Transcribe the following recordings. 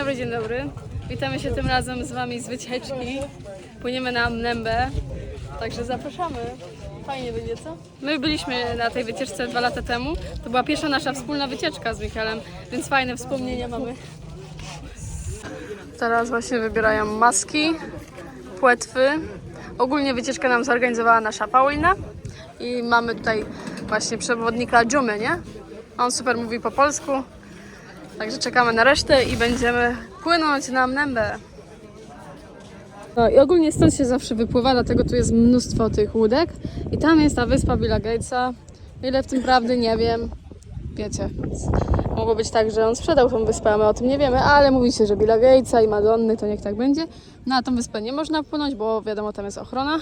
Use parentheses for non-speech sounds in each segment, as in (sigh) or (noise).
dobry, dzień dobry. Witamy się tym razem z Wami z wycieczki. Płyniemy na Mnembę, także zapraszamy. Fajnie będzie, co? My byliśmy na tej wycieczce dwa lata temu. To była pierwsza nasza wspólna wycieczka z Michaelem, więc fajne wspomnienia mamy. Teraz właśnie wybierają maski, płetwy. Ogólnie wycieczkę nam zorganizowała nasza Paulina i mamy tutaj właśnie przewodnika Dżumy, nie? On super mówi po polsku, także czekamy na resztę i będziemy płynąć na Mnembę. No i ogólnie stąd się zawsze wypływa, dlatego tu jest mnóstwo tych łódek i tam jest ta wyspa Billa Gatesa. Ile w tym prawdy nie wiem. Wiecie, mogło być tak, że on sprzedał tą wyspę, a my o tym nie wiemy, ale mówi się, że Billa Gatesa i Madonny to niech tak będzie. Na tą wyspę nie można płynąć, bo wiadomo, tam jest ochrona,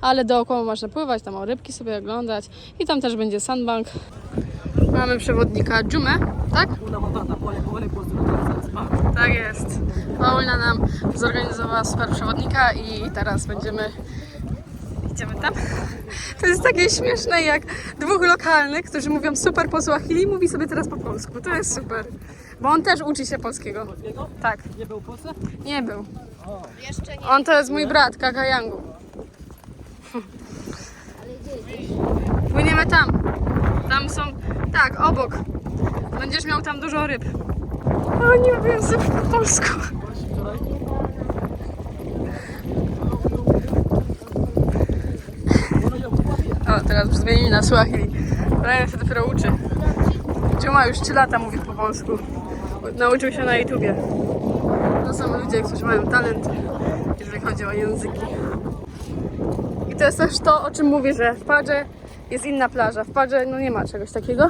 ale dookoła można pływać, tam o rybki sobie oglądać i tam też będzie sandbank. Mamy przewodnika Dżumę, tak? Tak jest. Paulina nam zorganizowała super przewodnika i teraz będziemy. Idziemy tam. To jest takie śmieszne, jak dwóch lokalnych, którzy mówią super po Swahili, mówi sobie teraz po polsku. To jest super. Bo on też uczy się polskiego. Tak. Nie był w Polsce? Nie był. On to jest mój brat, Kaka Yangu. Płyniemy tam. Tam są, tak, obok. Będziesz miał tam dużo ryb. O, nie wiem sobie po polsku. O, teraz zmienili na Swahili. Brian się dopiero uczy. Dziuma już 3 lata mówi po polsku. Nauczył się na YouTubie. To są ludzie, którzy mają talent, jeżeli chodzi o języki. I to jest też to, o czym mówię, że w Padże jest inna plaża. W Padże no nie ma czegoś takiego,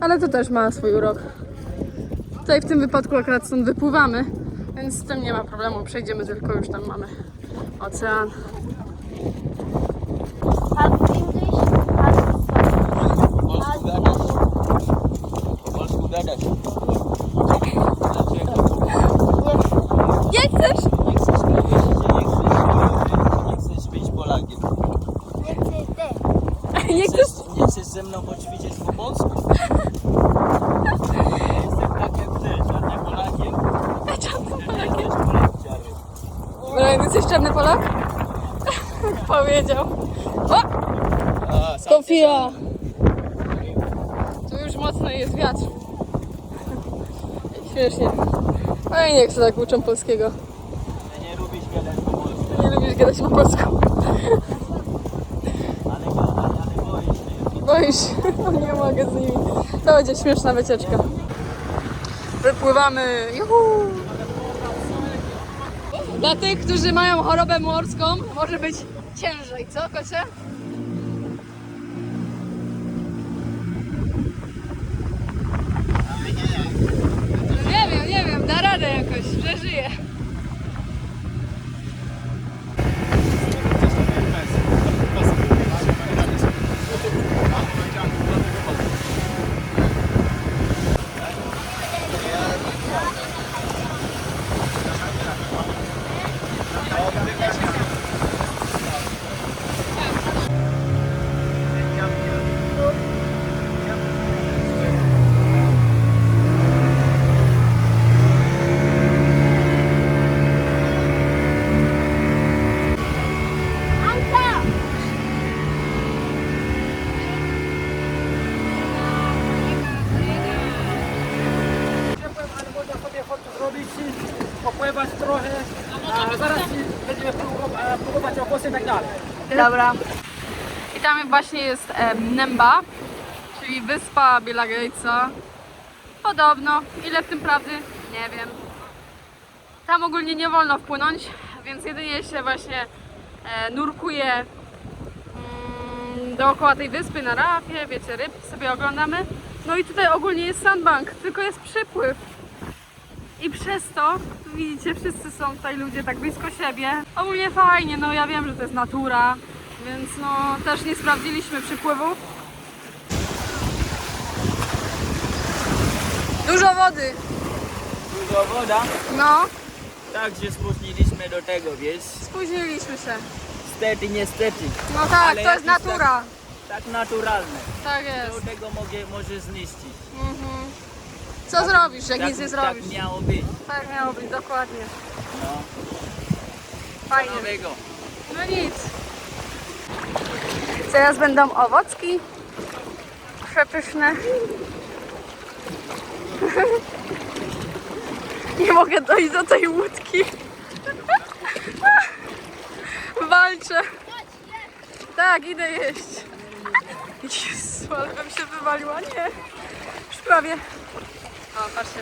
ale to też ma swój urok. Tutaj w tym wypadku akurat stąd wypływamy, więc z tym nie ma problemu. Przejdziemy tylko już tam mamy ocean. Half English, half Polsku gadasz? Po polsku gadasz? Nie chcesz? Nie chcesz powiedzieć, że nie chcesz, nie chcesz być Polakiem. Nie chcę te. Nie chcesz? Ze mną poćwiczyć po polsku? Jestem tak jak ty, żadnym Polakiem. Czarny Polakiem. Brian, jesteś czarny Polak? (laughs) Powiedział. O! A, sam Sofia! Tu już mocno jest wiatr. Śmiesznie. Oj, nie chcę tak uczą polskiego. Ty nie lubisz gadać po polsku, Nie lubisz gadać po polsku. ale gadać, ale boisz się. Boisz się? (laughs) Nie mogę z nimi. To będzie śmieszna wycieczka. Wypływamy. Juhu! Dla tych, którzy mają chorobę morską, może być ciężej, co, Kocie? Nie wiem, nie wiem, da radę jakoś, przeżyję. Popływać trochę, zaraz będziemy próbować, próbować i tak dalej. Dobra. I tam właśnie jest e, Nemba, czyli wyspa Gatesa. Podobno. Ile w tym prawdy? Nie wiem. Tam ogólnie nie wolno wpłynąć, więc jedynie się właśnie e, nurkuje mm, dookoła tej wyspy na rafie, wiecie, ryb sobie oglądamy. No i tutaj ogólnie jest sandbank, tylko jest przypływ. I przez to, widzicie, wszyscy są tutaj ludzie tak blisko siebie. Ogólnie fajnie, no ja wiem, że to jest natura, więc no też nie sprawdziliśmy przypływów. Dużo wody, Dużo woda, no, tak się spóźniliśmy do tego, wiesz? spóźniliśmy się. Stety, niestety. No tak, Ale to jest jakiś natura. Tak naturalne. Tak Do jest. tego mogę, może zniszczyć. Mhm. Co zrobisz, jak Tak, nic nie tak zrobisz? miało być. Tak miało być, dokładnie. No. Fajnie. Nowego. No nic. Teraz będą owocki. Przepyszne. (laughs) Nie mogę dojść do tej łódki. (laughs) Walczę. Tak, idę jeść. Jezu, ale bym się wywaliła. Nie. Już prawie. O, patrzcie.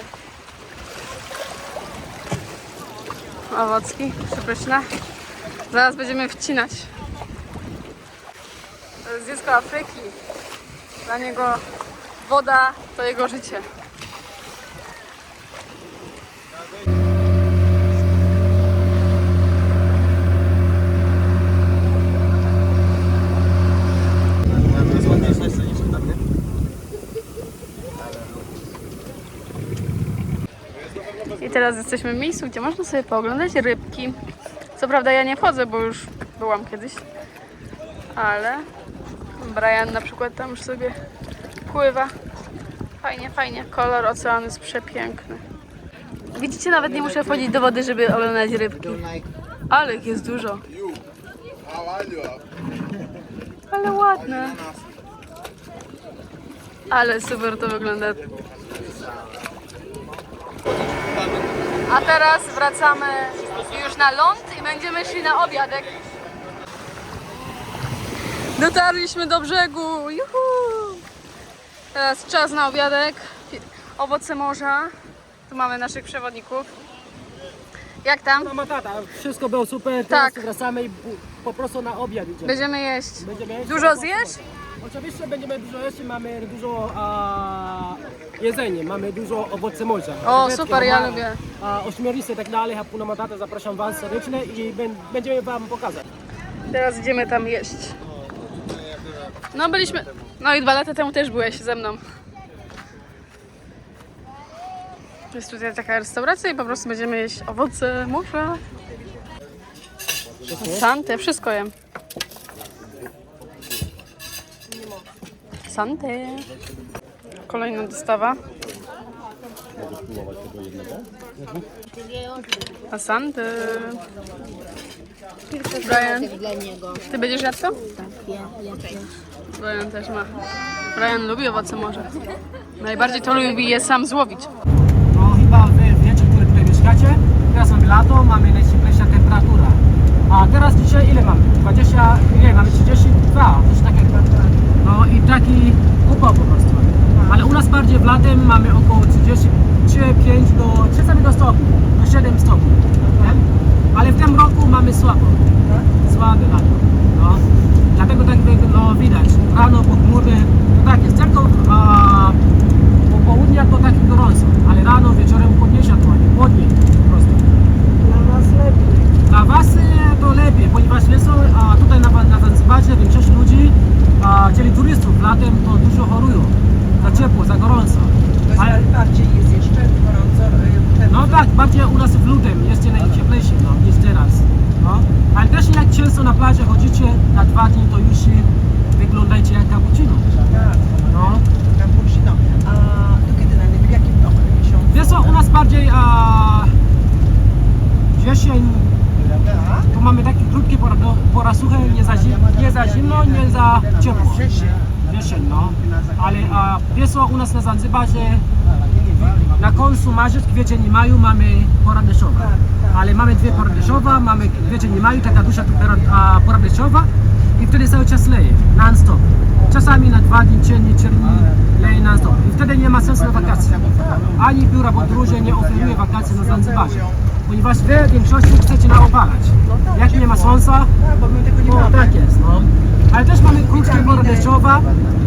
Owocki, przepyszne. Zaraz będziemy wcinać. To jest dziecko Afryki. Dla niego woda to jego życie. I teraz jesteśmy w miejscu, gdzie można sobie pooglądać rybki. Co prawda ja nie wchodzę, bo już byłam kiedyś. Ale Brian na przykład tam już sobie pływa. Fajnie, fajnie. Kolor oceanu jest przepiękny. Widzicie, nawet nie muszę wchodzić do wody, żeby oglądać rybki. Ale ich jest dużo. Ale ładne. Ale super to wygląda. A teraz wracamy już na ląd i będziemy szli na obiadek. Dotarliśmy do brzegu. Juhu! Teraz czas na obiadek. Owoce morza. Tu mamy naszych przewodników. Jak tam? No matata, wszystko było super, Tak. teraz wracamy i bu- po prostu na obiad idziemy. Będziemy jeść. Będziemy jeść. Dużo zjesz? Oczywiście będziemy dużo jeść mamy dużo a, jedzenie, mamy dużo owoce morza. O, super, ja lubię. A, ośmiornice i tak dalej, Hakuna Matata, zapraszam Was serdecznie i ben, będziemy Wam pokazać. Teraz idziemy tam jeść. No byliśmy. No i dwa lata temu też byłeś ze mną. Jest tutaj taka restauracja i po prostu będziemy jeść owoce morza. Sante, wszystko jem. Sante. Kolejna dostawa. Asante. Brian, Dla niego. ty będziesz jadł to? Ja, ja. Brian też ma. Brian lubi owoce morza. Najbardziej to lubi je sam złowić. No chyba Wy wiecie, który tutaj mieszkacie. Teraz mamy lato, mamy temperatura. A teraz dzisiaj ile mamy? 20, nie, mamy 32, coś takiego. No i taki upał po prostu. Ale u nas bardziej w latem mamy około 35 do 30 latem to dużo chorują. Za ciepło, za gorąco. Ale, bardziej jest jeszcze gorąco. y, ten- no tak, bardziej u nas w lutym jest najcieplejszy no, niż teraz. No. Ale też jak często na plaży chodzicie na dwa dni, to już się wyglądajcie jak cappuccino. Tak, No. cappuccino. A to kiedy najlepiej? W jakim miesiącu? Wiesz co, u nas bardziej a, Tak? tu mamy takie krótkie pora, pora suche, nie za, nie za zimno, nie za ciepło. Wrzesień, no. Ale a, u nas na Zanzibarze na końcu marzec, kwiecień i maju mamy pora deszczowa. Ale mamy dwie pory deszczowe, mamy kwiecień i maju, taka duża pora, a, pora deszczowa i wtedy cały czas leje, non-stop. Czasami na dwa dni, trzy dni leje non-stop. I wtedy nie ma sensu na wakacje. Ani biura podróży nie oferuje wakacji na Zanzibarze. Ponieważ wy w większości chcecie naopalać. Jak nie ma słońca, Tak, bo my tego nie o, mamy. tak jest, no. Ale też mamy krótkie pora deszczowa,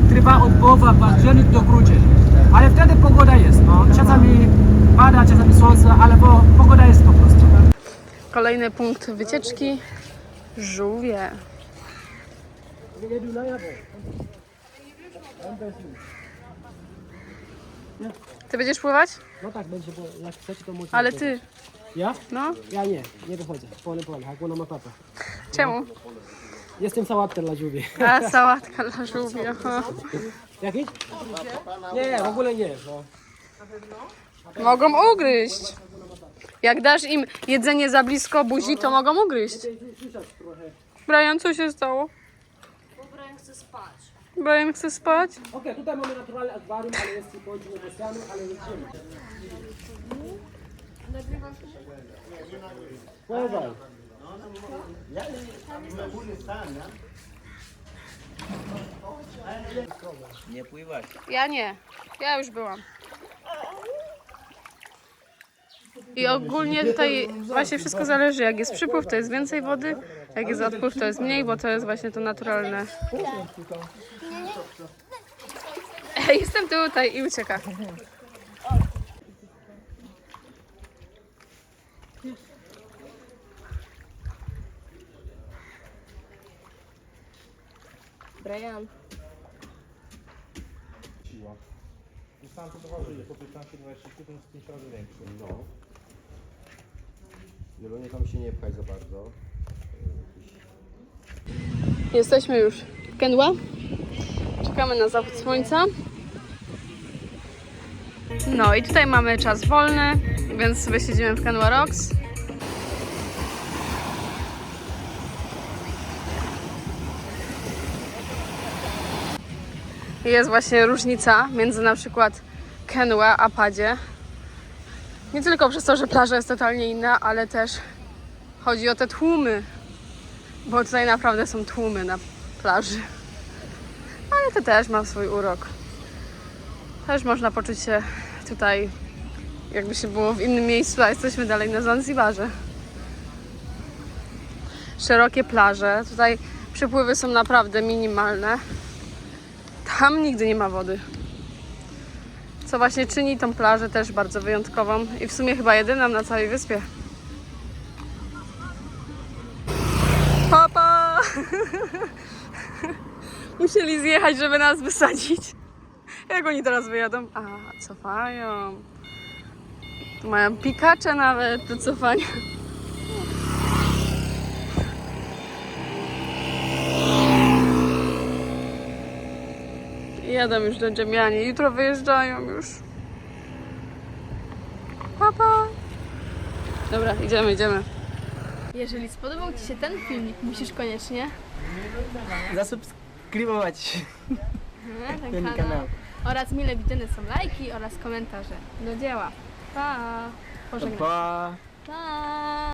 trwa od połowa październik do grudzień. Ale wtedy pogoda jest, no. Czasami pada, czasami słońce, ale bo pogoda jest po prostu. Kolejny punkt wycieczki. Żółwie. Ty będziesz pływać? No tak będzie, bo jak chcecie to możecie. Ale ty. Ja? No, Ja nie, nie wychodzę. Pole, pole, hakuna matata. czemu? Jestem sałatka dla żółwi. A, sałatka dla żółwi. aha. Jaki? Nie, w ogóle nie. No. Mogą ugryźć. Jak dasz im jedzenie za blisko buzi, to mogą ugryźć. Brian, co się stało? Brian chce spać. Brian chce spać? Okej, tutaj mamy naturalne akwarium, ale jest i połączenie oceanu, ale lecimy. Pływaj. Nie pływać. Ja nie. Ja już byłam. I ogólnie tutaj właśnie wszystko zależy. Jak jest przypływ, to jest więcej wody. Jak jest odpływ, to jest mniej, bo to jest właśnie to naturalne. Jestem tutaj i ucieka. Brian. siła. Sam to dochodzi, że po 15-20 to jest 5 razy większy. No. Wielonie tam się nie pchaj za bardzo. Jesteśmy już w Kendła. Czekamy na zachód słońca. No i tutaj mamy czas wolny, więc sobie siedzimy w Kenwa Rocks. Jest właśnie różnica między na przykład Kenwa a Padzie. Nie tylko przez to, że plaża jest totalnie inna, ale też chodzi o te tłumy, bo tutaj naprawdę są tłumy na plaży. Ale to też ma swój urok. Też można poczuć się tutaj, jakby się było w innym miejscu, a jesteśmy dalej na Zanzibarze. Szerokie plaże. Tutaj przepływy są naprawdę minimalne. Tam nigdy nie ma wody. Co właśnie czyni tą plażę też bardzo wyjątkową i w sumie chyba jedyną na całej wyspie. Papa! (laughs) Musieli zjechać, żeby nas wysadzić. Jak oni teraz wyjadą? A, cofają. Mają pikacze nawet do cofania. Jadą już do Dżemiani. Jutro wyjeżdżają już. Papa! Dobra, idziemy, idziemy. Jeżeli spodobał Ci się ten filmik, musisz koniecznie Zasubskrybować ten, ten kanał. kanał. Oraz mile widziane są lajki oraz komentarze. Do dzieła. Pa! Pożegnaj. Pa! Pa!